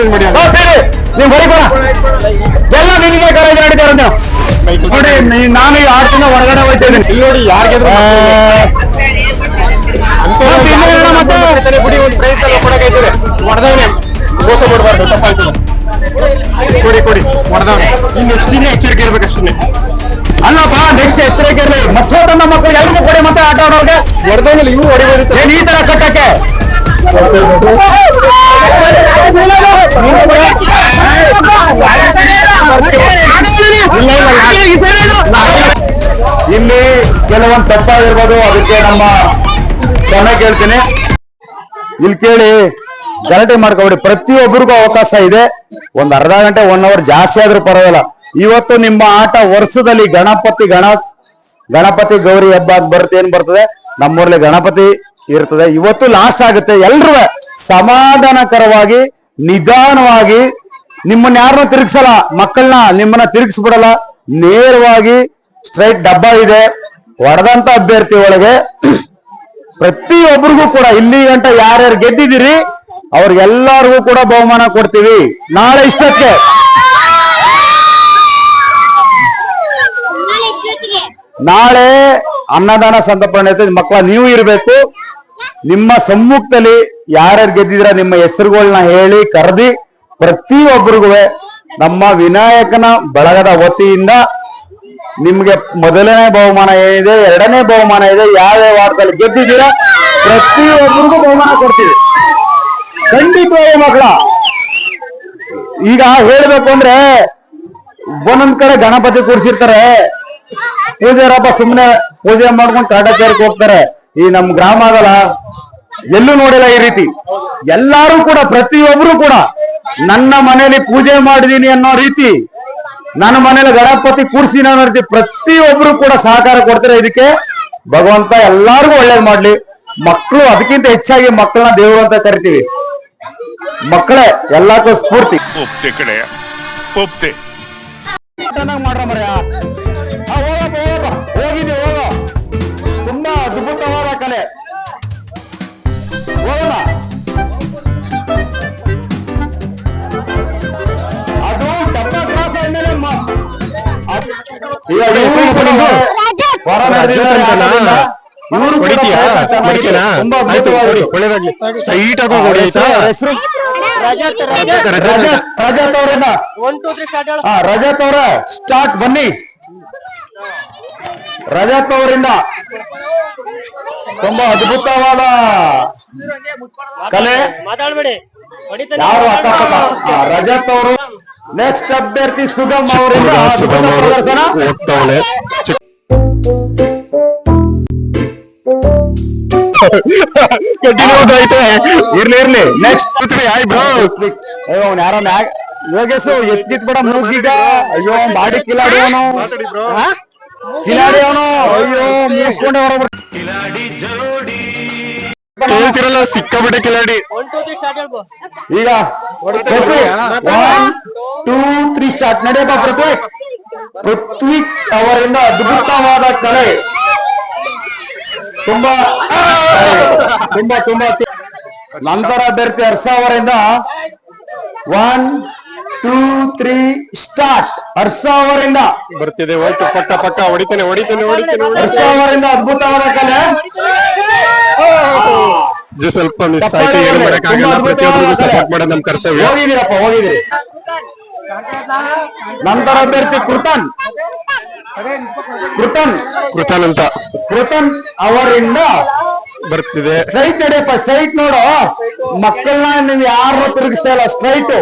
ನೀವ್ ಬರೀ ಬಾ. ಎಲ್ಲ ನಿನಗೆ ನಡೀತಾರೆ ನೋಡಿ ನಾನು ಈ ಆಟದಿಂದ ಹೊರಗಡೆ ಹೋಗ್ತಾ ಇದ್ದೀನಿ ನೋಡಿ ಮತ್ತೆ ಇನ್ನೂ ಏನೋ ಮತ್ತೆ? ಬಿಡಿ ಒಂದು ಪ್ರೈಸ್ ಎಲ್ಲ ಕೊಡಕೈತದೆ ಹೊಡೆದವನೆ. ಮೋಸ ಮಾಡಬಾರ್ದು ತಪ್ಪಾಯ್ತದೆ. ಕೊಡಿ ಕೊಡಿ. ಹೊಡೆದವನೆ. ಇನ್ನು ನೆಕ್ಸ್ಟ್ ಎಚ್ಚರಿಕೆ ಇರ್ಬೇಕಷ್ಟೇ ಅಲ್ಲಪ್ಪ ನೆಕ್ಸ್ಟ್ ಎಚ್ಚರಿಕೆ ಇರಲಿ. ಮತ್ಸೋತನ್ನ ಮಕ್ಕಳು ಎಲ್ರಿಗೂ ಕೊಡಿ ಮತ್ತೆ ಆಟ ಆಡೋರ್ಗೆ. ಹೊಡೆದವನಲ್ಲಿ ಇವು ಹೊಡಿಬೋದು ಏನ್ ಈ ತರ ಕಟ್ಟಕ್ಕೆ? ಕೆಲವೊಂದು ತಪ್ಪಾಗಿರ್ಬೋದು, ಅದಕ್ಕೆ ನಮ್ಮ ಕ್ಷಮೆ ಕೇಳ್ತೀನಿ. ಇಲ್ಲಿ ಕೇಳಿ, ಗಲಾಟೆ ಮಾಡ್ಕೊಬೇಡಿ. ಪ್ರತಿಯೊಬ್ಬರಿಗೂ ಅವಕಾಶ ಇದೆ. ಒಂದ್ ಅರ್ಧ ಗಂಟೆ ಒನ್ ಅವರ್ ಜಾಸ್ತಿ ಆದ್ರೂ ಪರವಾಗಿಲ್ಲ. ಇವತ್ತು ನಿಮ್ಮ ಆಟ ವರ್ಷದಲ್ಲಿ ಗಣಪತಿ, ಗಣ, ಗಣಪತಿ ಗೌರಿ ಹಬ್ಬ ಬರುತ್ತೆ, ಏನ್ ಬರ್ತದೆ? ನಮ್ಮೂರಲ್ಲಿ ಗಣಪತಿ ಇರ್ತದೆ. ಇವತ್ತು ಲಾಸ್ಟ್ ಆಗುತ್ತೆ. ಎಲ್ರೂ ಸಮಾಧಾನಕರವಾಗಿ, ನಿಧಾನವಾಗಿ ನಿಮ್ಮನ್ನ ಯಾರನ್ನ ತಿರುಗಿಸಲ್ಲ, ಮಕ್ಕಳನ್ನ ನಿಮ್ಮನ್ನ ತಿರುಗಿಸ್ಬಿಡಲ್ಲ. ನೇರವಾಗಿ ಸ್ಟ್ರೈಟ್ ಡಬ್ಬ ಇದೆ. ಹೊಡೆದಂತ ಅಭ್ಯರ್ಥಿ ಒಳಗೆ ಪ್ರತಿಯೊಬ್ಬರಿಗೂ ಕೂಡ ಇಲ್ಲಿ ಗಂಟ ಯಾರ್ಯಾರು ಗೆದ್ದಿದ್ದೀರಿ ಅವ್ರಿಗೆಲ್ಲರಿಗೂ ಕೂಡ ಬಹುಮಾನ ಕೊಡ್ತೀವಿ. ನಾಳೆ ಇಷ್ಟಕ್ಕೆ ನಾಳೆ ಅನ್ನದಾನ ಸಂದರ್ಭ ಮಕ್ಕಳ ನೀವು ಇರಬೇಕು. ನಿಮ್ಮ ಸಮ್ಮುಖದಲ್ಲಿ ಯಾರ್ಯಾರು ಗೆದ್ದಿದ್ರ ನಿಮ್ಮ ಹೆಸರುಗಳನ್ನ ಹೇಳಿ ಕರೆದಿ ಪ್ರತಿಯೊಬ್ಬರಿಗೂ ನಮ್ಮ ವಿನಾಯಕನ ಬಳಗದ ವತಿಯಿಂದ ನಿಮ್ಗೆ ಮೊದಲನೇ ಬಹುಮಾನ ಏನಿದೆ, ಎರಡನೇ ಬಹುಮಾನ ಇದೆ ಯಾವ್ಯಾವ ವಾರದಲ್ಲಿ ಗೆದ್ದಿದ್ದೀರಾ? ಪ್ರತಿಯೊಬ್ಬರಿಗೂ ಬಹುಮಾನ ಕೊಡ್ತೀವಿ. ಖಂಡಿತವಾಗಿ ಮಕ್ಕಳ, ಈಗ ಹೇಳ್ಬೇಕು ಅಂದ್ರೆ, ಒಂದೊಂದ್ ಕಡೆ ಗಣಪತಿ ಕೂರ್ಸಿರ್ತಾರೆ. ಪೂಜಾರಪ್ಪ ಸುಮ್ನೆ ಪೂಜೆ ಮಾಡ್ಕೊಂಡು ಕಾಟಾಚಾರಕ್ಕೆ ಹೋಗ್ತಾರೆ. ಈ ನಮ್ ಗ್ರಾಮ ಆಗಲ್ಲ ಎಲ್ಲೂ ನೋಡಿಲ್ಲ ಈ ರೀತಿ. ಎಲ್ಲಾರು ಕೂಡ, ಪ್ರತಿಯೊಬ್ರು ಕೂಡ, ನನ್ನ ಮನೇಲಿ ಪೂಜೆ ಮಾಡಿದೀನಿ ಅನ್ನೋ ರೀತಿ ನನ್ನ ಮನೇಲಿ ಗಣಪತಿ ಕೂರಿಸಿ ನಾನು ಪ್ರತಿಯೊಬ್ರು ಕೂಡ ಸಹಕಾರ ಕೊಡ್ತಾರೆ. ಇದಕ್ಕೆ ಭಗವಂತ ಎಲ್ಲಾರ್ಗು ಒಳ್ಳೇದ್ ಮಾಡ್ಲಿ. ಮಕ್ಕಳು ಅದಕ್ಕಿಂತ ಹೆಚ್ಚಾಗಿ ಮಕ್ಕಳನ್ನ ದೇವರು ಅಂತ ಕರಿತೀವಿ. ಮಕ್ಕಳೇ ಎಲ್ಲಕ್ಕೂ ಸ್ಫೂರ್ತಿ. ಒಪ್ತೆ ಕಡೆ ಒಳ್ಳೇದಾಗ್ಲಿ ಸ್ಟ್ರೈಟ್ ಆಗಿ ಹೊಡಿ ಆಯ್ತಾ ಹೆಸರು? ರಜತ್ ರಜತ್. ರಜತ್ ಅವರನ್ನ ಹಾ ರಜತ್ ಅವರ ಸ್ಟಾರ್ಟ್ ಬನ್ನಿ. ರಜತ್ ಅವರಿಂದ ತುಂಬಾ ಅದ್ಭುತವಾದ ಕಲೆ. ಮಾತಾಡ್ಬೇಡಿ. ಯಾರು ಅಕ್ಕಪಕ್ಕ ರಜಾತ್ ಅವರು. ನೆಕ್ಸ್ಟ್ ಅಭ್ಯರ್ಥಿ ಸುಗಮ್ ಅವರಿಂದ ಅದ್ಭುತ ಪ್ರದರ್ಶನ. ಕಂಟಿನ್ಯೂ ಇರ್ಲಿ ಇರ್ಲಿ. ನೆಕ್ಸ್ಟ್ ಆಯ್ ಬ್ರೋ. ಅಯ್ಯೋ ಅವ್ನು ಯಾರೋ ಮ್ಯಾಗ್ ಯೋಗೇಶು ಎತ್ತಿತ್ ಬೇಡ ಮೂಗೀಗ ಅಯ್ಯೋ ಬಾಡಿ ಕಿಲಾಡಿ ಅವನು. ಮಾತಾಡಿ ಬ್ರೋ. ಕಿಲಾಡಿ ಅವನು. ಅಯ್ಯೋ ಮುಗಿಸ್ಕೊಂಡೆ ಹೊರಬಿಡ ಕೇಳ್ತಿರಲ್ಲ ಸಿಕ್ಕಾಬಿಟ್ಟೆ ಕಿಲಾಡಿ. ಒನ್ ಟೂ ತ್ರೀ ಸ್ಟಾರ್ಟ್ ಹೇಳ್ಬೋ. ಈಗ Prithvi one two three start ನಡೆಯಪ್ಪ ಪ್ರತಿ ಪೃಥ್ವಿ ಅವರಿಂದ ಅದ್ಭುತವಾದ ಕಲೆ. ತುಂಬಾ ತುಂಬಾ ತುಂಬಾ ನಂತರ ಅಭ್ಯರ್ಥಿ ಹರ್ಷ ಅವರಿಂದ one two three start Harsha ಅವರಿಂದ. ಬರ್ತಿದೆ ಹೋಯ್ತು ಪಕ್ಕ ಪಕ್ಕ ಹೊಡಿತೇನೆ ಹೊಡಿತೇನೆ ಹೊಡಿತೇನೆ ಹರ್ಷ ಅವರಿಂದ ಅದ್ಭುತವಾದ ಕಲೆ ಸ್ವಲ್ಪ ಮಿಸ್ ಆಯ್ತು ಏನು ಮಾಡಕ್ಕಾಗಲ್ಲ ಪ್ರತಿಯೊಬ್ಬರಿಗೂ ಸಪೋರ್ಟ್ ಮಾಡೋದು ನಮ್ ಕರ್ತವ್ಯ. ಹೋಗಿದ್ದೀರಪ್ಪ ಹೋಗಿದ್ದೀರಿ. ನಂತರ ಅಭ್ಯರ್ಥಿ ಕೃತನ್. ಕೃತನ್. ಕೃತನ್ ಅಂತ. ಕೃತನ್ ಅವರಿಂದ ಬರ್ತಿದೆ. ಸ್ಟ್ರೈಟ್ ನಡೆಯಪ್ಪ ಸ್ಟ್ರೈಟ್ ನೋಡು. ಮಕ್ಕಳನ್ನ ನೀವು ಯಾರು ತಿರುಗಿಸ್ತಾ ಇಲ್ಲ ಸ್ಟ್ರೈಟ್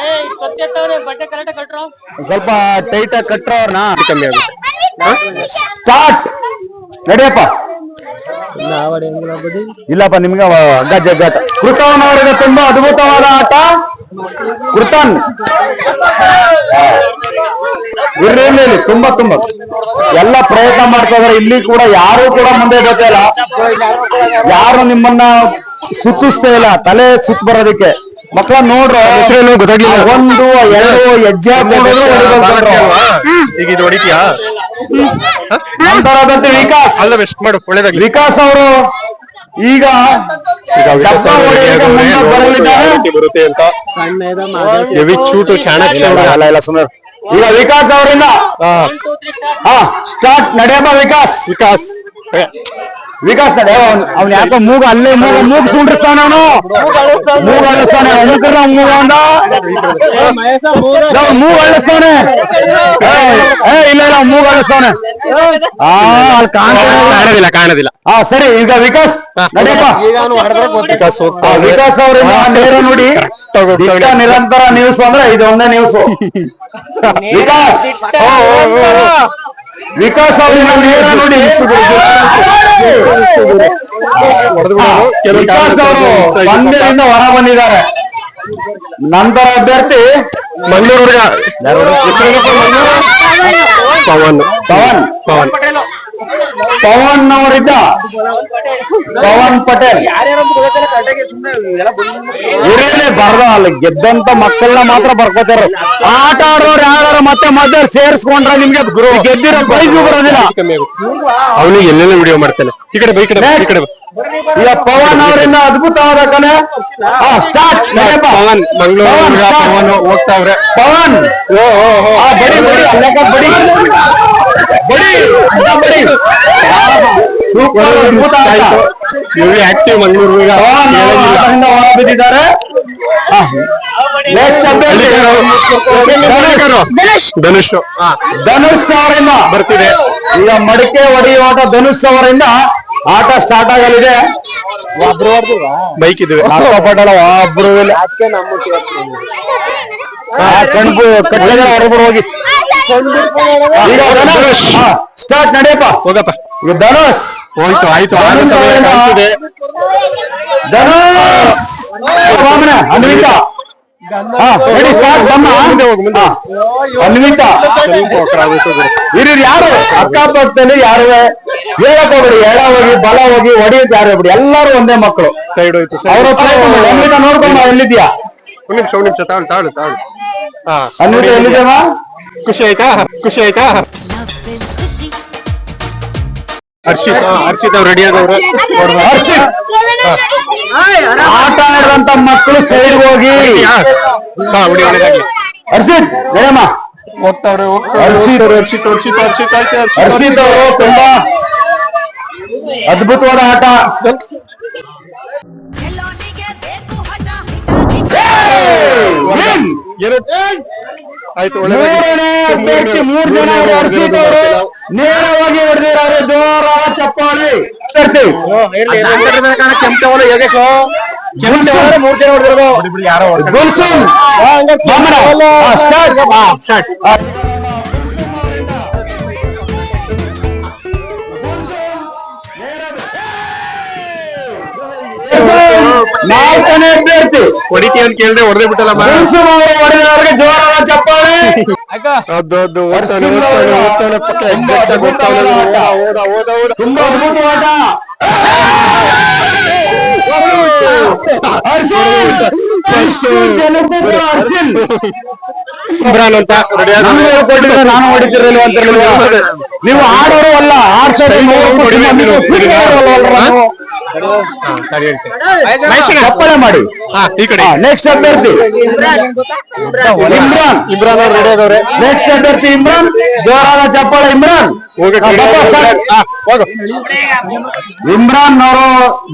ಏ ಕತ್ತೆತ್ತವ್ರೆ ಬಟ್ಟೆ ಕರೆಕ್ಟ್ ಕಟ್ರು? ಸ್ವಲ್ಪ ಟೈಟ್ ಆಗಿ ಕಟ್ರ ಅವ್ರನ್ನ ಕಮ್ಮಿ ಆಗುತ್ತೆ. ಸ್ಟಾರ್ಟ್ ನಡೆಯಪ್ಪ ಇಲ್ಲಪ್ಪ ನಿಮ್ಗೆ ಹಗ್ಗ ಜಗ್ಗಾಟ ಕೃತನ್ ಅವರಿಗೆ ತುಂಬಾ ಅದ್ಭುತವಾದ ಆಟ. ಕೃತನ್. ಇರ್ಲಿ ಇರ್ಲಿ ಇರ್ಲಿ ತುಂಬಾ ತುಂಬಾ. ಎಲ್ಲ ಪ್ರಯತ್ನ ಮಾಡ್ತಾ ಇದಾರೆ. ಇಲ್ಲಿ ಕೂಡ ಯಾರು ಕೂಡ ಮುಂದೆ ಬರ್ತಾ ಇಲ್ಲ. ಯಾರು ನಿಮ್ಮನ್ನ ಸುತ್ತಿಸ್ತಾ ಇಲ್ಲ ತಲೆ ಸುತ್ತ ಬರೋದಕ್ಕೆ. ಮಕ್ಕಳ ನೋಡ್ರಿ. ಹೆಸರೇನು ಗೊತ್ತಾಗ್ಲಿಲ್ಲ. ಒಂದು ಎರಡು ಹೆಜ್ಜೆ? ಈಗ ಇದು ಹೊಡಿತೀಯಾ? ವಿಕಾಸ್. ಅಲ್ಲ ಬೆಸ್ಟ್ ಮಾಡು ಒಳ್ಳೇದಾಗ್ಲಿ. ವಿಕಾಸ್ ಅವರು ಈಗ ಬರಲಿದ್ದಾರೆ ಬರುತ್ತೆ ಅಂತ? ಚೂಟು ಚಾಣಕ್ಯ. ಅಲ್ಲ ಇಲ್ಲ ಸುಮ್ಮನೆ ಈಗ ವಿಕಾಸ್ ಅವರಿಂದ ಸ್ಟಾರ್ಟ್ ಹಾ ಸ್ಟಾರ್ಟ್ ನಡೆಯಪ್ಪ ವಿಕಾಸ್. ವಿಕಾಸ್. ವಿಕಾಸ್ ನಡೆ ಅವ್ನು ಯಾಕೋ ಮೂಗ ಅಲ್ಲೇ ಮೂಗ ಮೂಗ್ ಸುಂಡ್ರಿಸ್ತಾನ ಅವನು. ಮೂಗ್ ಅಳಿಸ್ತಾನೆ ಅನುಕರ ಮೂಗ ಅಂದ. ಮೂಗ್ ಅಳಿಸ್ತಾನೆ ಏ, ಇಲ್ಲ ಇಲ್ಲ ಮೂಗ್ ಅಳಿಸ್ತಾನೆ ಆ ಅಲ್ಲಿ. ಕಾಣೋದಿಲ್ಲ ಕಾಣೋದಿಲ್ಲ. ಹಾ ಸರಿ ಈಗ ವಿಕಾಸ್ ನಡೆಯಪ್ಪ ವಿಕಾಸ್ ಅವ್ರಿಂದ ನೇರ ನೋಡಿ. ನಿರಂತರ ನ್ಯೂಸ್ ಅಂದ್ರೆ ಇದೊಂದೇ ಒಂದೇ ನ್ಯೂಸ್ ವಿಕಾಸ್. ವಿಕಾಸ್ ನೇರ ನೋಡಿ ವಿಕಾಸ್ ಅವರು ಪಂದ್ಯದಿಂದ ಹೊರ ಬಂದಿದ್ದಾರೆ. ನಂತರ ಅಭ್ಯರ್ಥಿ ಮಂಗಳೂರು ಪವನ್. ಪವನ್. ಪವನ್. ಪವನ್ ಅವರಿದ್ದ? ಪವನ್ ಪಟೇಲ್. ಇರಲಿ ಬರ್ದ ಅಲ್ಲಿ ಗೆದ್ದಂತ ಮಕ್ಕಳನ್ನ ಮಾತ್ರ ಬರ್ಕೋತಾರ. ಆಟ ಆಡೋರು ಯಾರು ಮತ್ತೆ ಮಧ್ಯ ಸೇರಿಸ್ಕೊಂಡ್ರೆ ನಿಮ್ಗೆ ಗುರು. ಗೆದ್ದಿರೋ ಪ್ರೈಸು ಬರೋದಿಲ್ಲ. ಅವನು ಎಲ್ಲೆಲ್ಲ ವಿಡಿಯೋ ಮಾಡ್ತಾನೆ. ಈ ಕಡೆ ಬೈಕ್ ಈ ಕಡೆ. ಈಗ ಪವನ್ ಅವರಿಂದ ಅದ್ಭುತವಾದ ಕಲೆ. ಸ್ಟಾರ್ಟ್ ಪವನ್ ಮಂಗಳೂರು ಪವನ್ ಹೋಗ್ತಾವ್ರೆ. ಪವನ್. ಬಡಿ ಬಡಿ ಅಲ್ಲಕ್ಕ ಬಡಿ ಬಡಿ ಅಡ್ಡ ಬಡಿ ಸೂಪರ್ ಅದ್ಭುತ ಆಟ. ಇವ್ರು ಆಕ್ಟಿವ್ ಮಂಗಳೂರು ಬಿದ್ದಿದ್ದಾರೆ ಧನುಷ್ ಧನುಷ್ ಅವರಿಂದ ಬರ್ತಿದೆ ಈಗ ಮಡಿಕೆ ಹೊಡೆಯುವಾಗ ಧನುಷ್ ಅವರಿಂದ ಆಟ ಸ್ಟಾರ್ಟ್ ಆಗಲಿದೆ ಬೈಕ್ ಇದ್ವಿ ಪಟೇಲ ಒಬ್ರು ಕಣ್ಬು ಕಟ್ಟಲೆ ಹೊರಬಿಡು ಹೋಗಿ ಸ್ಟಾರ್ಟ್ ನಡೆಯಪ್ಪ. ಹೋಗಪ್ಪ. ಈಗ ಧನುಷ್. ಹೋಯ್ತು ಆಯ್ತು. ಆರು ಸಮಯ ಕಾಣ್ತಿದೆ. ಧನುಷ್. ಬಾಮನ ಅನ್ವಿತ. ರೆಡಿ ಸ್ಟಾರ್ಟ್ ಬಮ್ಮ. ಮುಂದೆ ಹೋಗಿ ಮುಂದೆ ಅನ್ವಿತ. ಇವ್ರು ಯಾರು? ಅಕ್ಕಪಕ್ಕದಲ್ಲಿ ಯಾರು ಹೇಳಕ್ ಹೋಗ್ಬಿಡಿ ಎಡ ಹೋಗಿ ಬಲ ಹೋಗಿ ಹೊಡಿಯೋದು ಯಾರು ಹೇಳ್ಬಿಡಿ. ಎಲ್ಲರೂ ಒಂದೇ ಮಕ್ಕಳು. ಸೈಡ್ ಹೋಯ್ತು. ಅವ್ರ ಅನ್ವಿತ ನೋಡ್ಕೊಂಡು ಎಲ್ಲಿದ್ಯಾ ಒಂದ್ ನಿಮಿಷ ಒಂದ್ ನಿಮಿಷ ತಾಳು ತಾಳು ತಾಳು. ಹಾ ಅನ್ವಿತ ಎಲ್ಲಿದ್ದೇವ ಖುಷಿ ಆಯ್ತಾ? ಖುಷಿ ಆಯ್ತಾ? ಹರ್ಷಿತ್ ಹರ್ಷಿತ್ ಅವ್ರು ರೆಡಿ ಆದವ್ರು. ಹರ್ಷಿತ್! ಆಟ ಆಡುವಂತ ಮಕ್ಕಳು ಸೈಡ್ ಹೋಗಿ. ಹರ್ಷಿತ್ ಹೇಳಮ್ಮ ಹೋಗ್ತಾವ್ರೆ ಹರ್ಷಿತ್ ಹರ್ಷಿತ್ ಹರ್ಷಿತ್ ಹರ್ಷಿತ್ ಹರ್ಷಿತ್ ಅವರು ತುಂಬಾ ಅದ್ಭುತವಾದ ಆಟ. ಗೆಲ್ಲೋನಿಗೆ ಬೇಕು ಹಠ Win! ಏನು ಆಯ್ತು ಒಳ್ಳೆ ಮೂರನೇ ಅಭ್ಯರ್ಥಿ ಮೂರ್ ಜನ ಅವರು ಹರ್ಷಿತ್ ಅವರು ನೇರವಾಗಿ ಹೊಡೆದಿದ್ದಾರೆ ಜೋರಾದ ಚಪ್ಪಾಳಿ ಅಭ್ಯರ್ಥಿ. ಗುಲ್ಸುಮ್ ಬಮ್ಮನ. ಆ, start. ಆ, ನಾಲ್ಕನೇ ಅಭ್ಯರ್ಥಿ ಹೊಡಿತಿ ಅಂತ ಕೇಳಿದ್ರೆ ಹೊಡೆದೇ ಬಿಟ್ಟಲ್ಲ ಮಾ. ಜೋರ ಚಪ್ಪಾಳೆ. ಹೊಡೆದವರಿಗೆ ತುಂಬಾ ಅದ್ಭುತ ಆಟ. ಅಂತ ನಾನು ಹೊಡಿತಿರಲಿಲ್ಲ? ನೀವು ಆಡೋರು ಅಲ್ಲ ಆಡ್ಸೋದು ನೋಡ್ಕೊಂಡು ಸರಿ? ಚಪ್ಪಾಳೆ ಮಾಡಿ. ಹಾ ಈ ಕಡೆ. ನೆಕ್ಸ್ಟ್ ಅಭ್ಯರ್ಥಿ. ಇಮ್ರಾನ್. ಇಮ್ರಾನ್. ಅವ್ರು ರೆಡಿ ಆಗವ್ರೆ. ನೆಕ್ಸ್ಟ್ ಅಭ್ಯರ್ಥಿ ಇಮ್ರಾನ್. ಜೋರಾದ ಚಪ್ಪಾಳೆ ಇಮ್ರಾನ್. ಹೋಗಕ್ಕೆ ಹಾ, start. ಹಾ, ಹೋಗು. ಇಮ್ರಾನ್ ಅವರು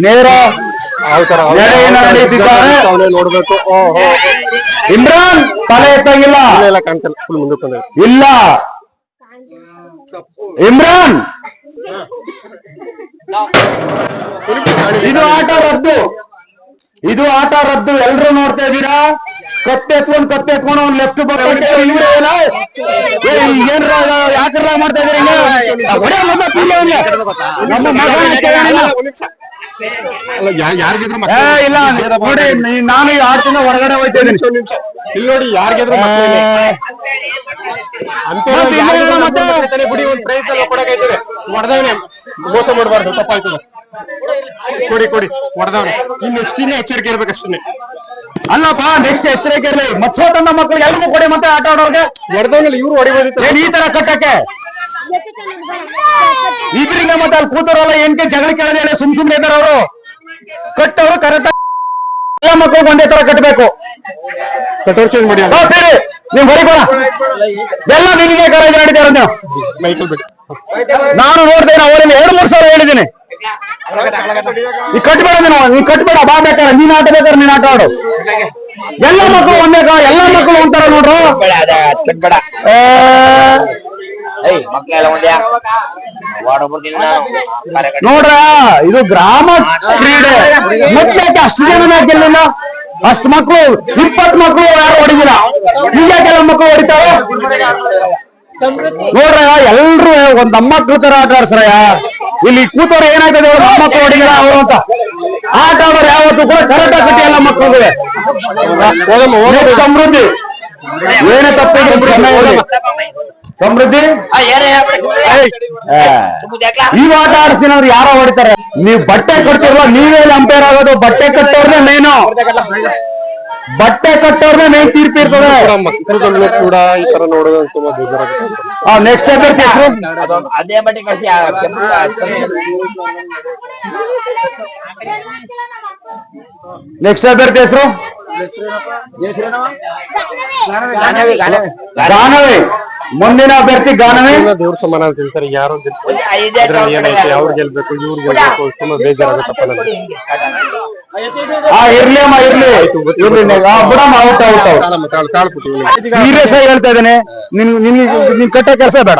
ನೇರ ಯಾವ ತರ ನಡೆಯನ್ನು ನಡೀತಿದ್ದಾರೆ. ಅವನೇ ನೋಡ್ಬೇಕು. ಓ ಹೋ ಇಮ್ರಾನ್ ತಲೆ ಎತ್ತಂಗಿಲ್ಲ. ಎಲ್ಲ ಕಾಣ್ತಿಲ್ಲ. ಫುಲ್ ಮುಂದಕ್ಕೆ ಬಂದ ಇಲ್ಲ. ಇಮ್ರಾನ್. ಇದು ಆಟ ರದ್ದು. ಇದು ಆಟ ರದ್ದು. ಎಲ್ರು ನೋಡ್ತಾ ಇದ್ದೀರಾ? ಕತ್ತೆ ಎತ್ಕೊಂಡ್ ಕತ್ತೆ ಎತ್ಕೊಂಡು ಅವ್ನ್ ಲೆಫ್ಟ್ ಏನ್ರ ಯಾಕ್ರ ಮಾಡ್ತಾ ಇದೀರಿ ಇಲ್ಲ. ನೋಡಿ ನಾನು ಈ ಆಟದಿಂದ ಹೊರಗಡೆ ಹೋಯ್ತಾ ಇದ್ದೀನಿ. ಇಲ್ಲಿ ನೋಡಿ ಯಾರಿಗಿದ್ರು ಮತ್ತೆ ಬಿಡಿ ಒಂದು ಪ್ರೈಸ್ ಎಲ್ಲ ಕೊಡಕ್ಕೆ ಮಾಡ್ದೇನೆ ಮೋಸ ಮಾಡಬಾರ್ದು ತಪ್ಪಾಯ್ತದೆ ಕೊಡಿ ಕೊಡಿ ಹೊಡೆದವ್ರೆ ಇನ್ನು ನೆಕ್ಸ್ಟ್ ಇನ್ನೇ ಎಚ್ಚರಿಕೆ ಇರ್ಬೇಕಷ್ಟೇ ಅಲ್ಲಪ್ಪ ನೆಕ್ಸ್ಟ್ ಎಚ್ಚರಿಕೆ ಇರಲಿ. ತನ್ನ ಮಕ್ಕಳಿಗೆ ಎಲ್ರಿಗೂ ಕೊಡಿ ಮತ್ತೆ ಆಟ ಆಡೋರ್ಗೆ. ಹೊಡೆದವನಲ್ಲಿ ಇವ್ರು ಹೊಡಿಬೋದಿತ್ತು ಏನ್ ಈ ತರ ಕಟ್ಟಕ್ಕೆ. ಇದ್ರಿಂದ ಮತ್ತೆ ಅಲ್ಲಿ ಕೂತರಲ್ಲ ಏನ್ಕೆ ಜಗಳ ಕೇಳದೆ ಸುಮ್ ಸುಮ್ನೆ ಇದ್ದಾರೆ ಅವರು. ಕಟ್ಟವರು ಕರೆಕ್ಟ್ ಎಲ್ಲ ಮಕ್ಕಳಿಗೆ ಒಂದೇ ತರ ಕಟ್ಟಬೇಕು. ಕಟ್ಟೋರ್ ಚೇಂಜ್ ಮಾಡಿ ಬಾ ಬೇರೆ ನೀವು ಬರೀ ಬರ ಎಲ್ಲ ನಿನಗೆ ಕಾಲೇಜ್ ನಡೀತಾರ ನೀವು. ಮೈಕಲ್ ಬಿಟ್ಟು ನಾನು ನೋಡ್ತೇನೆ ಅವರಲ್ಲಿ ಎರಡು ಮೂರು ಸಾವಿರ ಹೇಳಿದ್ದೀನಿ. ನೀ ಕಟ್ಬೇಡ ನೀನು ನೀ ಕಟ್ಬೇಡ ಬಾ ಬೇಕಾರೆ. ನೀನ್ ಆಟ ಬೇಕಾದ್ರೆ ನೀನ್ ಆಟ ಆಡು. ಎಲ್ಲ ಮಕ್ಕಳು ಒಂದೇ ಎಲ್ಲ ಮಕ್ಕಳು ಒಂಥರ ನೋಡ್ರು. ಕಟ್ಬೇಡ ನೋಡ್ರ ಇದು ಗ್ರಾಮ ಕ್ರೀಡೆ. ಮತ್ತೆ ಯಾಕೆ ಅಷ್ಟು ಜನ ಗೆಲ್ಲಿಲ್ಲ? ಅಷ್ಟು ಮಕ್ಕಳು ಇಪ್ಪತ್ತು ಮಕ್ಕಳು ಯಾರು ಹೊಡಿದಿಲ್ಲ? ಈಗ ಯಾಕೆಲ್ಲ ಮಕ್ಕಳು ಹೊಡಿತಾವೆ ನೋಡ್ರ ಎಲ್ರು ಒಂದ್ ಅಮ್ಮಕ್ಳು ತರ ಆಟ ಆಡ್ಸ್ರಯ್ಯ. ಇಲ್ಲಿ ಕೂತವ್ರು ಏನಾಗ್ತದೆ ಮಕ್ಕಳು ಹೊಡಿಗಳ ಅವರು ಅಂತ. ಆಟ ಆಡೋರು ಯಾವತ್ತು ಕೂಡ ಕರೆಕ್ಟ್ ಕಟ್ಟಿ ಎಲ್ಲ ಮಕ್ಕಳಿಗೆ ಸಮೃದ್ಧಿ. ಏನೇ ತಪ್ಪಿದ್ರು ಇರಲಿ ಸಮೃದ್ಧಿ. ಈ ಆಟ ಆಡಿಸ್ತೀನಿ ಅವ್ರು ಯಾರೋ ಹೊಡಿತಾರೆ. ನೀವು ಬಟ್ಟೆ ಕಟ್ತಿರಲ್ಲ ನೀವೇ ಅಂಪೇರ್ ಆಗೋದು ಬಟ್ಟೆ ಕಟ್ಟೋರ್ನೇ ಮೇನು ಬಟ್ಟೆ ಕಟ್ಟೋರ್ನ ಮೇನ್ ತೀರ್ಪು ಇರ್ತದೆ. ಮಕ್ಕಳದಲ್ಲೂ ಕೂಡ ಈ ತರ ನೋಡೋದು ತುಂಬಾ ಬೇಜಾರಾಗುತ್ತೆ. ನೆಕ್ಸ್ಟ್ ಅಭ್ಯರ್ಥಿ ಹೆಸರು? ಅದೇ ಬಟ್ಟೆ ಕಳಿಸಿ ನೆಕ್ಸ್ಟ್ ಅಭ್ಯರ್ಥಿ ಹೆಸರು? ಗಾನವೇ ಮುಂದಿನ ಅಭ್ಯರ್ಥಿ ಗಾನವೇ. ದೇವ್ರ ಸಮಾನ ಅಂತ ಹೇಳ್ತಾರೆ. ಯಾರೋ ಏನೈತೆ ಅವ್ರು ಗೆಲ್ಬೇಕು? ಇವ್ರು ಗೆಲ್ಬೇಕು ತುಂಬಾ ಬೇಜಾರಾಗುತ್ತಪ್ಪ ನನಗೆ ಆ ಇರ್ಲಿ ಅಮ್ಮ ಇರ್ಲಿ ಬಿಡಮ್ಮ ಔಟ್ ಔಟ್ ಔಟ್. ಸೀರಿಯಸ್ ಆಗಿ ಹೇಳ್ತಾ ಇದ್ದೇನೆ ನಿನ್ ನಿನ್ ನಿನ್ ಕಟ್ಟೋ ಕೆಲಸ ಬೇಡ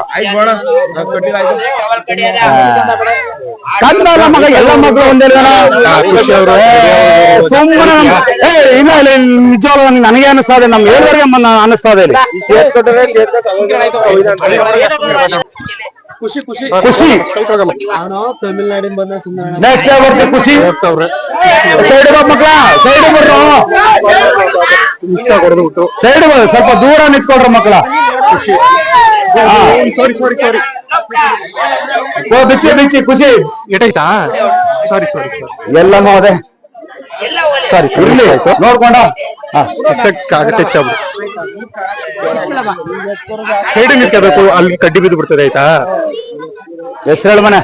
ಕನ್ನಡ ಮಗ ಎಲ್ಲ ಮಕ್ಕಳು ಒಂದೇ ಸುಮ್ಮನೆ ಏ ಇಲ್ಲ ಇಲ್ಲ ನಿಜವಾಗ್ಲೂ ನನಗೆ- ನನಗೆ ಅನಿಸ್ತಾ ಇದೆ ನಮ್ಗೆ ಎಲ್ಲರಿಗೆ ಅನಿಸ್ತಾ ಇದೆ ಖುಷಿ ಖುಷಿ. ಖುಷಿ. Straight ಹೋಗಮ್ಮ. ನೆಕ್ಸ್ಟ್ ಬರ್ತೀವಿ ಖುಷಿ. ಹೋಗ್ತಾವ್ರೆ ಸೈಡ್ ಬಾ ಮಕ್ಳ ಸೈಡ್ ಬರ್ರು ಮಿಸ್ ಹೊಡೆದ್ಬಿಟ್ಟು ಸೈಡ್ ಸ್ವಲ್ಪ ದೂರ ನಿಂತ್ಕೊಳ್ರ ಮಕ್ಳ ಸಾರಿ ಸಾರಿ ಸಾರಿ ಓ ಬಿಚ್ಚಿ ಬಿಚ್ಚಿ ಖುಷಿ. ಏಟಾಯ್ತಾ ಸಾರಿ ಸಾರಿ ಸಾರಿ ಎಲ್ಲನೂ ಅದೇ ಸರಿ ಇರ್ಲಿ. ನೋಡ್ಕೊಂಡ. ಹಾ ಟಚ್ ಸೈಡ್ ನಿಂತ್ಕೋಬೇಕು ಅಲ್ಲಿ ಕಡ್ಡಿ ಬಿದ್ದು ಬಿಡ್ತದೆ ಆಯ್ತಾ? ಹೆಸರು ಹೇಳ ಮನೆ.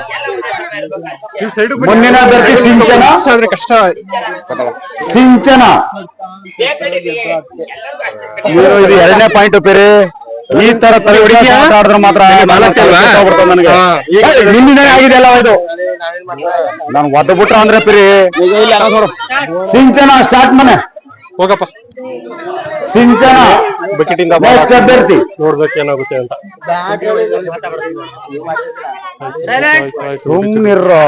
ಮುಂದಿನ ಅಭ್ಯರ್ಥಿ ಸಿಂಚನ. ಆದ್ರೆ ಕಷ್ಟ. ಸಿಂಚನ. ಇದು ಇದು ಎರಡನೇ ಪಾಯಿಂಟ್ ಬೇರೆ ಈ ತರ ತಲೆ ಹೊಡಿತೀಯ ಆಡಿದ್ರೆ ಮಾತ್ರ? ನನಗೆ. ಈಗ ಏಯ್, ಆಗಿದೆಯಲ್ಲ ಇದು? ನಾನು ಒದ್ದ ಬಿಟ್ರ ಅಂದ್ರೆ ಪಿರಿ. ಸಿಂಚನ ಸ್ಟಾರ್ಟ್ ಮನೆ. ಹೋಗಪ್ಪ ಸಿಂಚನ ಬಕೆಟಿಂದ ಅಭ್ಯರ್ಥಿ ನೋಡ್ಬೇಕು ಏನಾಗುತ್ತೆ ಅಂತ ಸುಮ್ನಿರೋ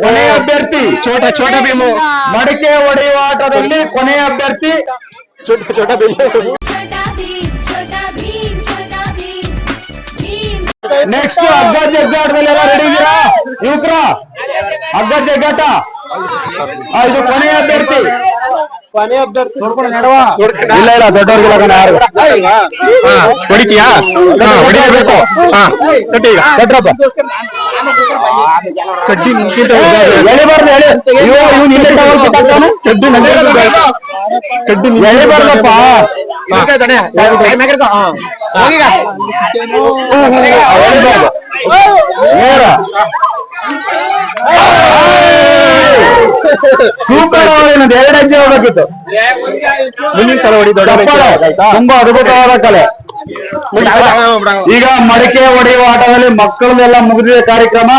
ಕೊನೆಯ ಅಭ್ಯರ್ಥಿ ಚೋಟ ಚೋಟ ಭೀಮು ಮಡಿಕೆ ಒಡೆಯುವ ಆಟದಲ್ಲಿ ಕೊನೆಯ ಅಭ್ಯರ್ಥಿ ಚೋಟ ಚೋಟ ಭೀಮು ನೆಕ್ಸ್ಟ್ ಅಗ್ಗ ಜಗ್ಗಾಟದಲ್ಲಿ ಎಲ್ಲ ರೆಡಿ ಇದ್ದೀರಾ ಯುವಕರ ಅಗ್ಗ ಜಗ್ಗಾಟ ಇದು ಕೊನೆಯ ಅಭ್ಯರ್ಥಿ. ಇಲ್ಲ ಇಲ್ಲ ದೊಡ್ಡವ್ರಿಗಿಲ್ಲ ಕಣ ಯಾರು? ಹೊಡಿತೀಯಾ? ಹೊಡಿಯಬೇಕು. ಹಾ ಕಟ್ಟಿ ಈಗ ಕಟ್ರಪ್ಪ ಕಡ್ಡಿ ಎಳಿಬಾರ್ದು ಎಳೆ ಇವ ಇವ್ನು ಇಲ್ಲೇ ಕಡ್ಡಿ ಕಡ್ಡಿ ಎಳಿಬಾರ್ದಪ್ಪ ಎಳಿಬಾರ್ದು ನೇರ. ಸೂಪರ್ ಏನಂತ ಎರಡು ಹೆಜ್ಜೆ ಹೋಗ್ಬೇಕಿತ್ತು. ಮುಂದಿನ ಸಲ ತುಂಬಾ ಅದ್ಭುತವಾದ ಕಲೆ. ಈಗ ಮಡಿಕೆ ಹೊಡೆಯುವ ಆಟದಲ್ಲಿ ಮಕ್ಕಳದೆಲ್ಲ ಮುಗಿದಿದೆ ಕಾರ್ಯಕ್ರಮ.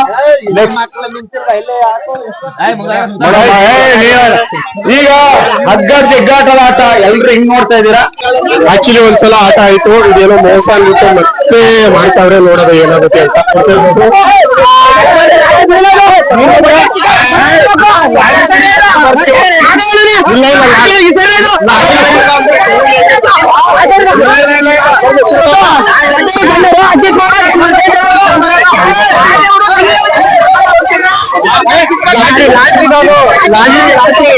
ಈಗ ಹಗ್ಗ ಜಗ್ಗಾಟದ ಆಟ ಎಲ್ರು ಹಿಂಗ್ ನೋಡ್ತಾ ಇದ್ದೀರಾ? ಆಕ್ಚುಲಿ ಒಂದ್ಸಲ ಆಟ ಆಯ್ತು ಇದೇನೋ ಮೋಸ ಆಗಿತ್ತು ಮತ್ತೆ ಮಾಡ್ತಾವ್ರೆ ನೋಡೋದು ಏನಾಗುತ್ತೆ ಅಂತ. లాంటి లాంటి బాబు లాంటి లాంటి